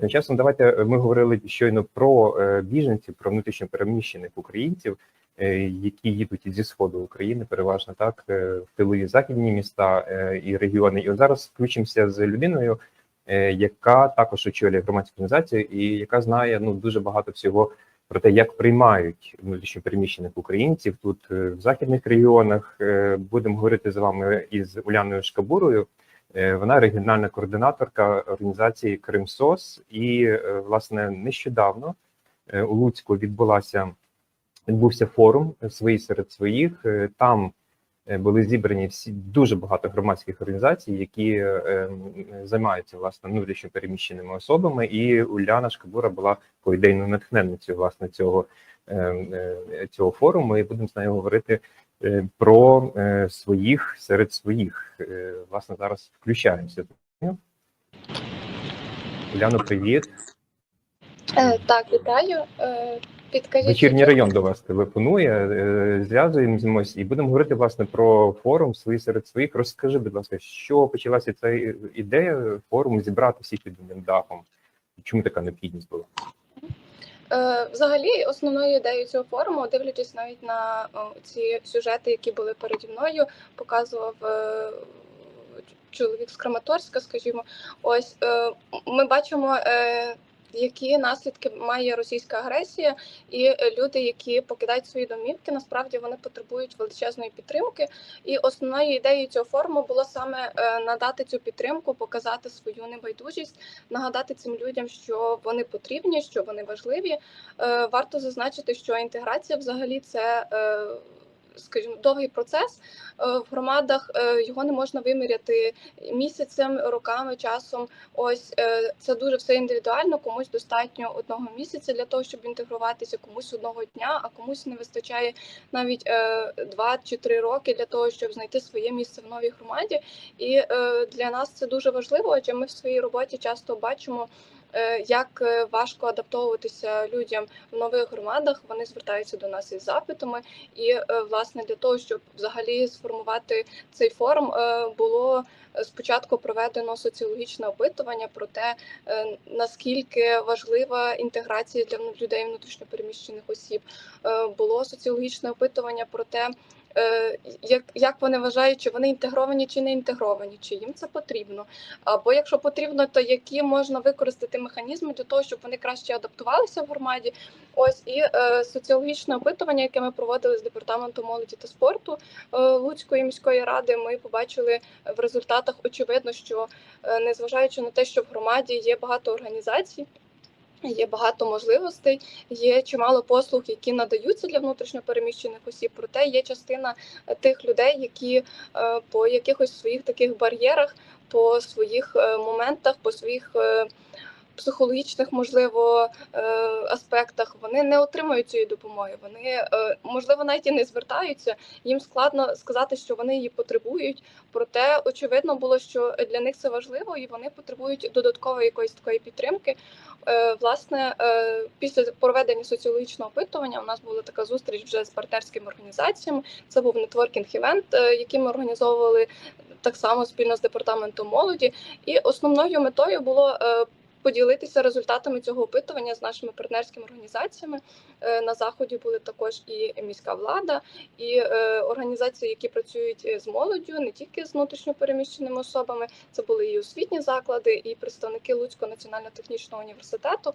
Тим часом давайте е, ми говорили щойно про е, біженців, про внутрішньо переміщених українців, е, які їдуть зі сходу України, переважно так в тилові західні міста і регіони. І от зараз включимося з людиною, яка також очолює громадську організацію і яка знає ну дуже багато всього про те, як приймають внутрішньо переміщених українців тут в західних регіонах. Будемо говорити з вами із Уляною Шкабурою. Е, Вона регіональна координаторка організації Кримсос, і е, власне нещодавно е, у Луцьку відбулася відбувся форум свої серед своїх. Там були зібрані всі дуже багато громадських організацій, які ем, займаються власне внутрішньо переміщеними особами. І Уляна Шкабура була ідейною натхненницею власне цього, е, е, цього форуму. І будемо з нею говорити про е, своїх серед своїх. Е, Власне, зараз включаємося. Уляно, привіт. Е, Так, вітаю. Е, Підкажіть, Вечірній район до вас телефонує. е, Зв'язуємось і будемо говорити власне про форум свої серед своїх. Розкажи, будь ласка, що почалася ця ідея форуму зібрати всіх під одним дахом? Чому така необхідність була? Е, Взагалі, основною ідеєю цього форуму, дивлячись навіть на ці сюжети, які були переді мною, показував е, чоловік з Краматорська, скажімо. Ось е, ми бачимо. Які наслідки має російська агресія, і е, люди, які покидають свої домівки, насправді вони потребують величезної підтримки. І основною ідеєю цього форуму було саме е, надати цю підтримку, показати свою небайдужість, нагадати цим людям, що вони потрібні, що вони важливі. Е, Варто зазначити, що інтеграція взагалі це. Скажімо, довгий процес Е, в громадах е, його не можна виміряти місяцем, роками, часом. Ось е, це дуже все індивідуально. Комусь достатньо одного місяця для того, щоб інтегруватися, комусь одного дня, а комусь не вистачає навіть два чи три роки для того, щоб знайти своє місце в новій громаді. І для нас це дуже важливо, адже ми в своїй роботі часто бачимо. Е, Як е, важко адаптовуватися людям в нових громадах, вони звертаються до нас із запитами, і е, власне для того, щоб взагалі сформувати цей форум, було спочатку проведено соціологічне опитування про те, наскільки важлива інтеграція для людей внутрішньопереміщених осіб. Було соціологічне опитування про те, як, як вони вважають, чи вони інтегровані чи не інтегровані, чи їм це потрібно. Або якщо потрібно, то які можна використати механізми для того, щоб вони краще адаптувалися в громаді. Ось і е, соціологічне опитування, яке ми проводили з департаменту молоді та спорту е, Луцької міської ради, ми побачили в результатах очевидно, що е, незважаючи на те, що в громаді є багато організацій. Є багато можливостей, є чимало послуг, які надаються для внутрішньопереміщених осіб. Проте є частина е, тих людей, які е, по якихось своїх таких бар'єрах, по своїх е, моментах, по своїх психологічних, можливо, е, аспектах вони не отримують цієї допомоги. Вони е, можливо навіть і не звертаються. Їм складно сказати, що вони її потребують. Проте очевидно було, що для них це важливо, і вони потребують додаткової якоїсь такої підтримки. Е, Власне, після проведення соціологічного опитування у нас була така зустріч вже з партнерськими організаціями. Це був нетворкінг-івент, е, який ми організовували так само спільно з департаментом молоді. І основною метою було поділитися результатами цього опитування з нашими партнерськими організаціями. Е, На заході були також і міська влада, і е, організації, які працюють е, з молоддю, не тільки з внутрішньопереміщеними особами. Це були і освітні заклади, і представники Луцького національно-технічного університету.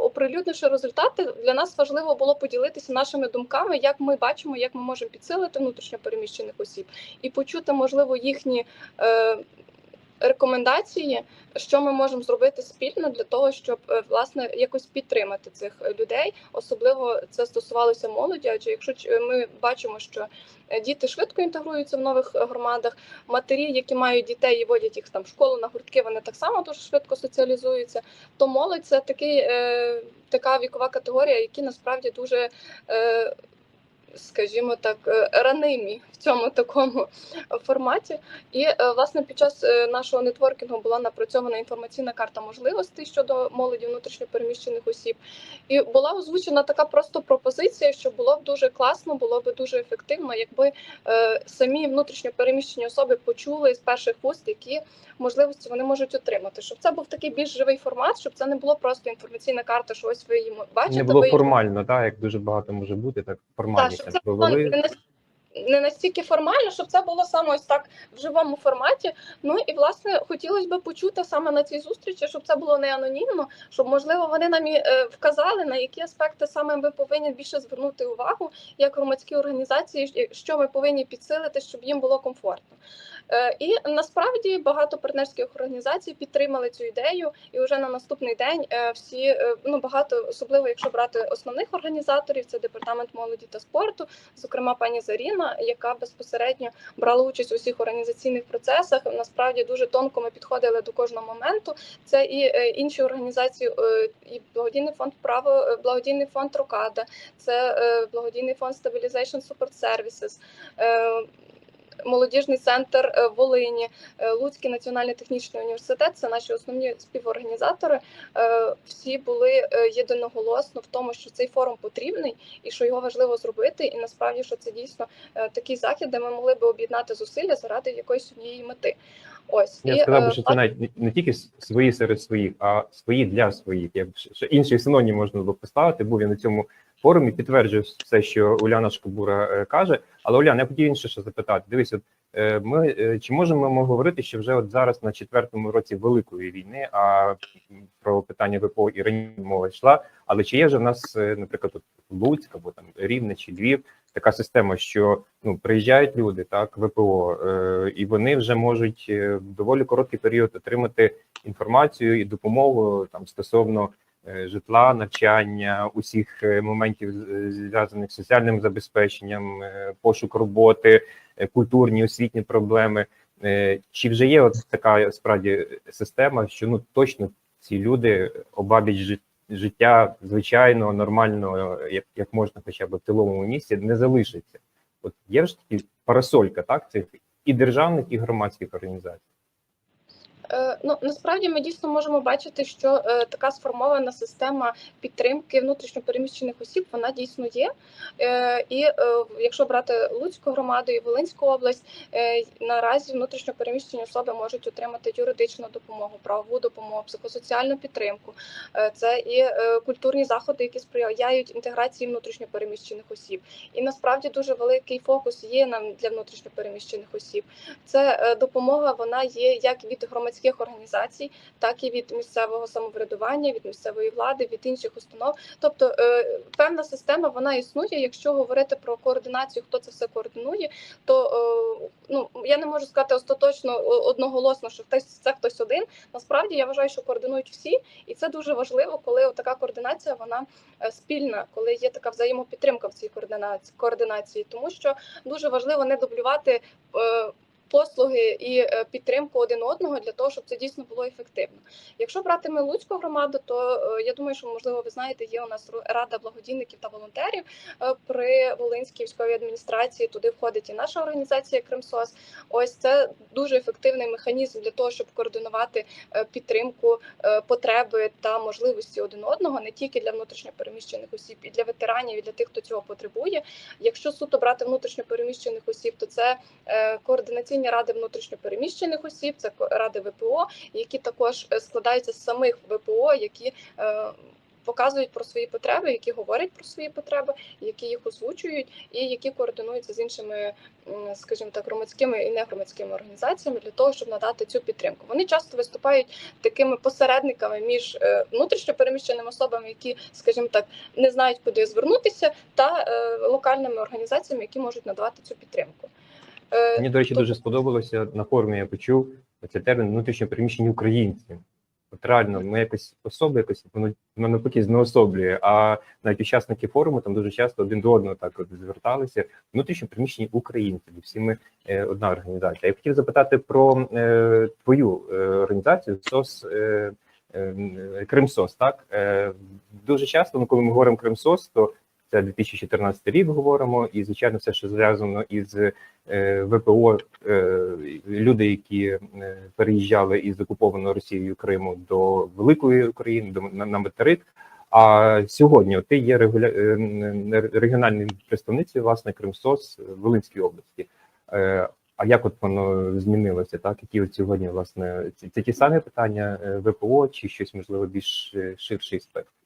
Оприлюднивши результати, для нас важливо було поділитися нашими думками, як ми бачимо, як ми можемо підсилити внутрішньопереміщених осіб, і почути, можливо, їхні. Е, Рекомендації, що ми можемо зробити спільно для того, щоб е, власне якось підтримати цих е, людей. Особливо це стосувалося молоді. Адже якщо ми бачимо, що е, діти швидко інтегруються в нових е, громадах, матері, які мають дітей і водять їх там в школу на гуртки, вони так само дуже швидко соціалізуються. То молодь це такий е, така вікова категорія, які насправді дуже. Е, скажімо так, е, ранимі в цьому такому форматі. І е, власне під час е, нашого нетворкінгу була напрацьована інформаційна карта можливостей щодо молоді внутрішньопереміщених осіб. І була озвучена така просто пропозиція, що було б дуже класно, було б дуже ефективно, якби самі внутрішньопереміщені особи почули з перших вуст, які можливості вони можуть отримати. Щоб це був такий більш живий формат, щоб це не було просто інформаційна карта, що ось ви її бачите. Не було ви формально, так, як дуже багато може бути, так так, це було провели. не настільки формально, щоб це було саме ось так в живому форматі. Ну і власне хотілося б почути саме на цій зустрічі, щоб це було не анонімно, щоб можливо вони нам і е, вказали на які аспекти саме ми повинні більше звернути увагу як громадські організації, що ми повинні підсилити, щоб їм було комфортно. Е, І насправді багато партнерських організацій підтримали цю ідею, і вже на наступний день е, всі е, ну багато, особливо якщо брати основних організаторів, це департамент молоді та спорту, зокрема пані Заріна, яка безпосередньо брала участь у всіх організаційних процесах. Насправді дуже тонко ми підходили до кожного моменту. Це і інші організації, і благодійний фонд право, благодійний фонд Рокада, це благодійний фонд Stabilization Support Services, молодіжний центр е, Волині, е, Луцький національний технічний університет. Це наші основні співорганізатори. Е, Всі були єдиноголосно в тому, що цей форум потрібний і що його важливо зробити. І насправді, що це дійсно такий захід, де ми могли би об'єднати зусилля заради якоїсь однієї мети. Ось Я І, сказав би, що це навіть не- не тільки свої серед своїх, а свої для своїх. Я ще інший синонім можна було поставити. Був я на цьому форумі, підтверджую все, що Уляна Шкобура е, каже. Але Уляна, я хотів інше ще запитати. Дивись, от е, ми е, чи можемо ми говорити, що вже от зараз на четвертому році великої війни, а про питання ВПО і раніше мова йшла. Але чи є вже в нас, наприклад, от Луцьк або там Рівне чи Львів, така система, що ну приїжджають люди, так ВПО, е, і вони вже можуть в доволі короткий період отримати інформацію і допомогу там стосовно житла, навчання, усіх е, моментів зв'язаних з соціальним забезпеченням, е, пошук роботи, е, культурні освітні проблеми. Е, Чи вже є от така справді система, що ну точно ці люди обабіч життя звичайно, нормально, як, як можна, хоча б в тиловому місці, не залишиться? От є ж такі парасолька, так цих і державних, і громадських організацій. Е, Ну насправді ми дійсно можемо бачити, що е, така сформована система підтримки внутрішньопереміщених осіб вона дійсно є. Е, і е, якщо брати Луцьку громаду і Волинську область, е, наразі внутрішньопереміщені особи можуть отримати юридичну допомогу, правову допомогу, психосоціальну підтримку. Е, це і е, культурні заходи, які сприяють інтеграції внутрішньопереміщених осіб. І насправді дуже великий фокус є нам для внутрішньопереміщених осіб. Це е, допомога, вона є як від громадських організацій, так і від місцевого самоврядування, від місцевої влади, від інших установ. Тобто е, певна система вона існує. Якщо говорити про координацію, хто це все координує, то е, ну я не можу сказати остаточно одноголосно, що хтось це хтось один. Насправді я вважаю, що координують всі, і це дуже важливо, коли така координація вона е, спільна, коли є така взаємопідтримка в цій координації, координації, тому що дуже важливо не дублювати. Послуги і е, підтримку один одного для того, щоб це дійсно було ефективно. Якщо брати ми Луцьку громаду, то е, я думаю, що можливо ви знаєте, є у нас рада благодійників та волонтерів е, при Волинській військовій адміністрації. Туди входить і наша організація Кримсос. Ось це дуже ефективний механізм для того, щоб координувати підтримку, потреби та можливості один одного не тільки для внутрішньопереміщених осіб, і для ветеранів, і для тих, хто цього потребує. Якщо суто брати внутрішньопереміщених осіб, то це е, координаційні ради внутрішньопереміщених осіб, це ради ВПО, які також е, складаються з самих ВПО, які е, показують про свої потреби, які говорять про свої потреби, які їх озвучують, і які координуються з іншими, скажімо так, громадськими і негромадськими організаціями для того, щоб надати цю підтримку. Вони часто виступають такими посередниками між е, внутрішньопереміщеними особами, які, скажімо так, не знають, куди звернутися, та локальними організаціями, які можуть надавати цю підтримку. Е, Мені, до речі, Тобто- дуже сподобалося на форумі. Я почув цей термін внутрішньо переміщені українці. От реально, ми якось особи, якось воно навпаки знеособлює. А навіть учасники форуму там дуже часто один до одного так от зверталися. Внутрішньо переміщені українці, бо всі ми е, одна організація. Я хотів запитати про е, твою е, організацію СОС. Е, е, Кримсос, так е, дуже часто, ну коли ми говоримо Кримсос, то це 2014 рік говоримо, і звичайно, все, що зв'язано із е, ВПО, е, люди, які е, переїжджали із окупованого Росією Криму до великої України, до на, материк. А сьогодні ти є регуля... регіональним представницею власне Кримсос в Волинській області. А як от воно змінилося? Так, які от сьогодні власне це, ті самі питання ВПО, чи щось можливо більш ширший спектр?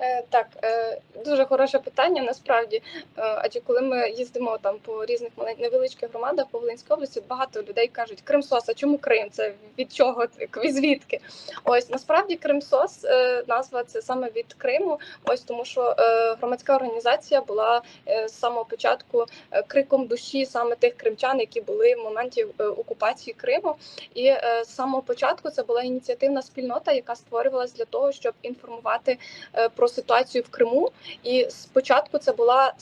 Е, Так, е, дуже хороше питання насправді. Е, Адже коли ми їздимо там по різних невеличких громадах по Волинській області, багато людей кажуть Кримсос, а чому Крим? Це від чого? Звідки? Ось насправді Кримсос назва це саме від Криму. Ось тому, що громадська організація була з самого початку криком душі саме тих кримчан, які були в моменті окупації Криму. І з самого початку це була ініціативна спільнота, яка створювалась для того, щоб інформувати про ситуацію в Криму. І спочатку це була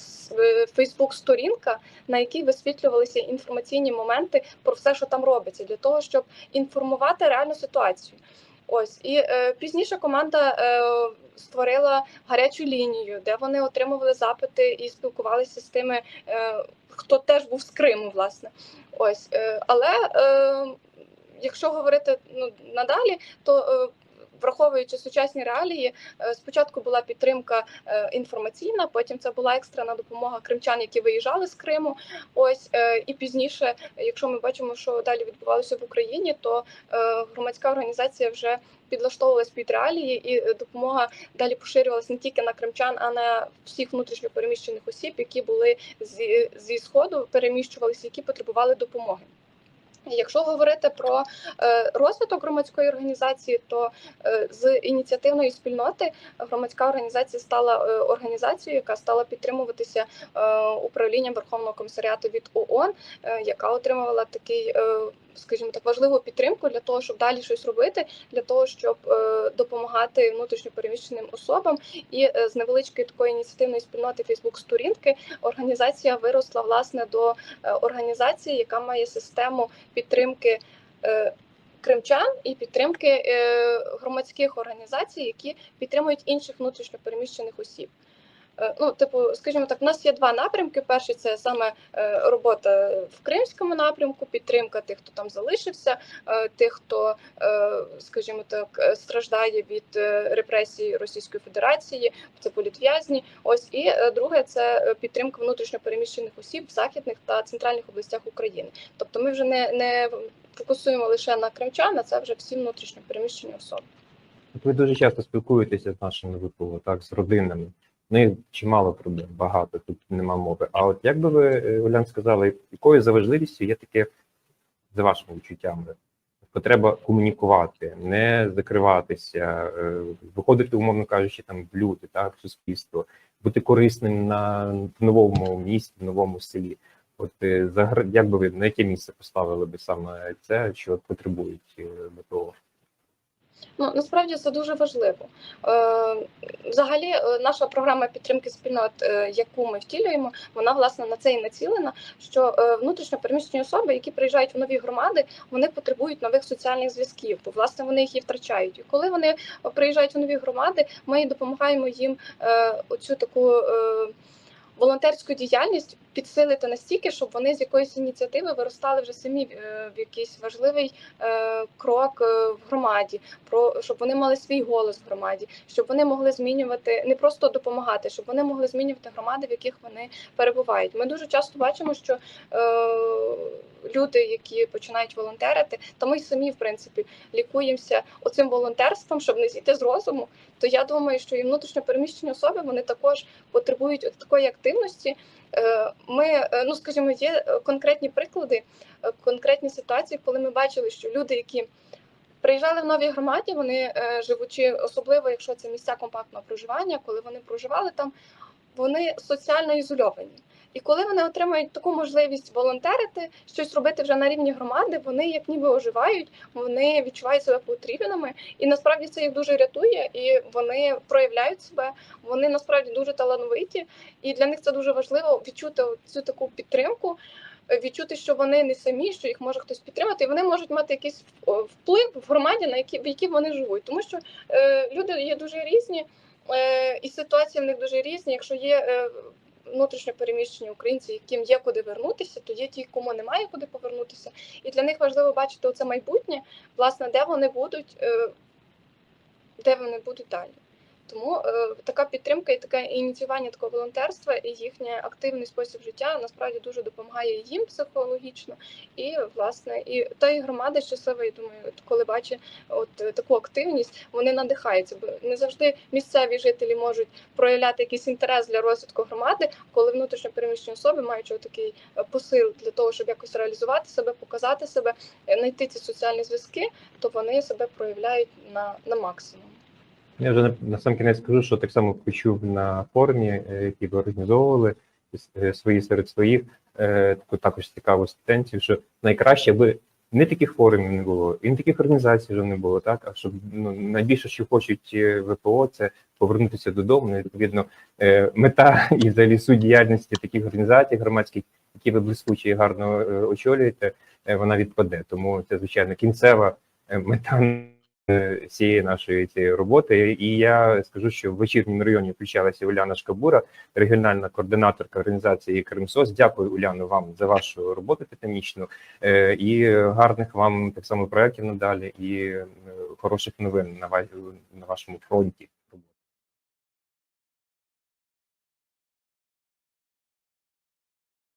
Фейсбук-сторінка, на якій висвітлювалися інформаційні моменти про все, що там робиться, для того, щоб інформувати реальну ситуацію. Ось і е, пізніше команда е, створила гарячу лінію, де вони отримували запити і спілкувалися з тими, е, хто теж був з Криму, власне. Ось, е, але е, якщо говорити ну, надалі, то е, враховуючи сучасні реалії, е, спочатку була підтримка е, інформаційна, потім це була екстрена допомога кримчан, які виїжджали з Криму. Ось е, і пізніше, якщо ми бачимо, що далі відбувалося в Україні, то громадська організація вже підлаштовувалась під реалії, і допомога далі поширювалася не тільки на кримчан, а на всіх внутрішньо переміщених осіб, які були зі, зі сходу, переміщувалися, які потребували допомоги. Якщо говорити про е, розвиток громадської організації, то е, з ініціативної спільноти громадська організація стала е, організацією, яка стала підтримуватися управлінням Верховного комісаріату від ООН, яка отримувала такий, скажімо так, важливу підтримку для того, щоб далі щось робити, для того, щоб е, допомагати внутрішньо переміщеним особам. І е, з невеличкої такої ініціативної спільноти Фейсбук-сторінки організація виросла власне до е, організації, яка має систему підтримки. Кримчан і підтримки громадських організацій, які підтримують інших внутрішньо переміщених осіб. Е, Ну, типу, скажімо так, у нас є два напрямки. Перший це саме е, робота в кримському напрямку, підтримка тих, хто там залишився, е, тих, хто, скажімо так, страждає від репресій Російської Федерації, це політв'язні. Ось і друге це підтримка внутрішньо переміщених осіб в західних та центральних областях України. Тобто, ми вже не, не фокусуємо лише на кримчан, а це вже всі внутрішньо переміщені особи. Ви дуже часто спілкуєтеся з нашими ВПО, так, з родинами. В них чимало проблем, багато, тут нема мови. А от як би ви, е, Олян, сказали, якою за важливістю є таке, за вашими відчуттями, потреба комунікувати, не закриватися, е, виходити, умовно кажучи, там в люди, так, в суспільство, бути корисним на в новому місті, в новому селі. От е, загр- як би ви на яке місце поставили би саме це, що потребують е, ВПО? Ну насправді це дуже важливо. Е, взагалі, е, наша програма підтримки спільнот, е, яку ми втілюємо, вона власне на це і націлена. Що внутрішньо переміщені особи, які приїжджають в нові громади, вони потребують нових соціальних зв'язків, бо власне вони їх і втрачають. І коли вони приїжджають в нові громади, ми допомагаємо їм оцю таку. Волонтерську діяльність підсилити настільки, щоб вони з якоїсь ініціативи виростали вже самі е, в якийсь важливий е, крок е, в громаді, про щоб вони мали свій голос в громаді, щоб вони могли змінювати не просто допомагати, щоб вони могли змінювати громади, в яких вони перебувають. Ми дуже часто бачимо, що люди, які починають волонтерити, то ми самі в принципі лікуємося оцим волонтерством, щоб не зійти з розуму. То я думаю, що і внутрішньо переміщені особи вони також потребують такої активності. Е, Ми, е, ну скажімо, є е, конкретні приклади, конкретні ситуації, коли ми бачили, що люди, які приїжджали в новій громаді, вони живучи, особливо якщо це місця компактного проживання, коли вони проживали там, вони соціально ізольовані. І коли вони отримають таку можливість волонтерити, щось робити вже на рівні громади, вони як ніби оживають, вони відчувають себе потрібними, і насправді це їх дуже рятує, і вони проявляють себе. Вони насправді дуже талановиті, і для них це дуже важливо відчути цю таку підтримку. Відчути, що вони не самі, що їх може хтось підтримати, і вони можуть мати якийсь вплив в громаді, на які в якій вони живуть, тому що е, люди є дуже різні. Е, і ситуації в них дуже різні. Якщо є е, внутрішньо переміщені українці, яким є куди вернутися, то є ті, кому немає куди повернутися. І для них важливо бачити оце майбутнє, власне, де вони будуть, е, де вони будуть далі. Тому е, така підтримка і таке ініціювання такого волонтерства і їхній активний спосіб життя насправді дуже допомагає їм психологічно, і власне і та і громада щаслива, я думаю, коли бачить от е, таку активність, вони надихаються, бо не завжди місцеві жителі можуть проявляти якийсь інтерес для розвитку громади, коли внутрішньо переміщені особи мають такий е, посил для того, щоб якось реалізувати себе, показати себе, знайти ці соціальні зв'язки, то вони себе проявляють на, на максимум. Я вже на, сам кінець скажу, що так само почув на форумі, е, який ви організовували е, свої серед своїх, е, таку також цікаву сентенцію, що найкраще би не таких форумів не було, і не таких організацій вже не було, так а щоб ну найбільше, що хочуть ВПО, це повернутися додому. Ну, відповідно, мета і взагалі суть діяльності таких організацій громадських, які ви блискуче і гарно очолюєте, вона відпаде. Тому це звичайно кінцева мета всієї нашої цієї роботи. І я скажу, що в вечірньому районі включалася Уляна Шкабура, регіональна координаторка організації Кримсос. Дякую, Уляно, вам за вашу роботу титанічну е, і гарних вам так само проєктів надалі, і е, хороших новин на вашому фронті.